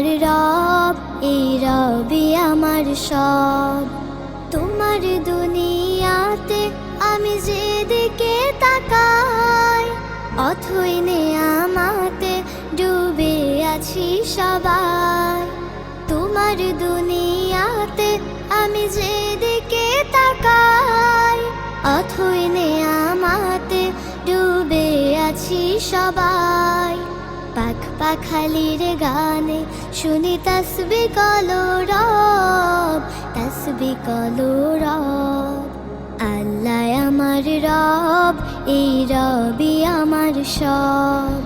আমার রব, এই রবি আমার সব। তোমার দুনিয়াতে আমি যেদিকে তাকাই, অথই আমাতে ডুবে আছি সবাই। তোমার দুনিয়াতে আমি যেদিকে তাকাই, অথই আমাতে ডুবে আছি সবাই। পাখ পাখালির গানে শুনি তসবি কলো রব তসবি কলো রব আল্লাহ আমার রব, এই রবি আমার সব।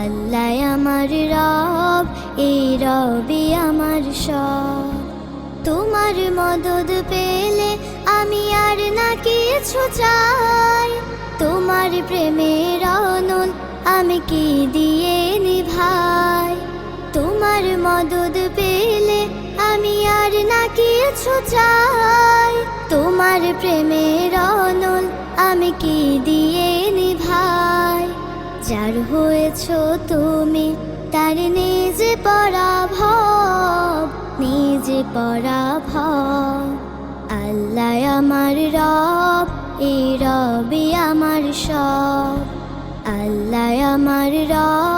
আল্লাহ আমার রব, এই রবি আমার সব। তোমার মদদ পেলে আমি আর না কিছু চাই। তোমার প্রেমের অনল আমি কি দিয়ে নিভাই তোমার মদদ পেলে আমি আর না কিছু চাই। তোমার প্রেমের অনল আমি কি দিয়ে নিভাই? যার হয়েছ তুমি তার নিজে পরাভব নিজে পরাভব। আল্লাহ আমার রব, এই রবি আমার সব। আল্লাহ আমার রব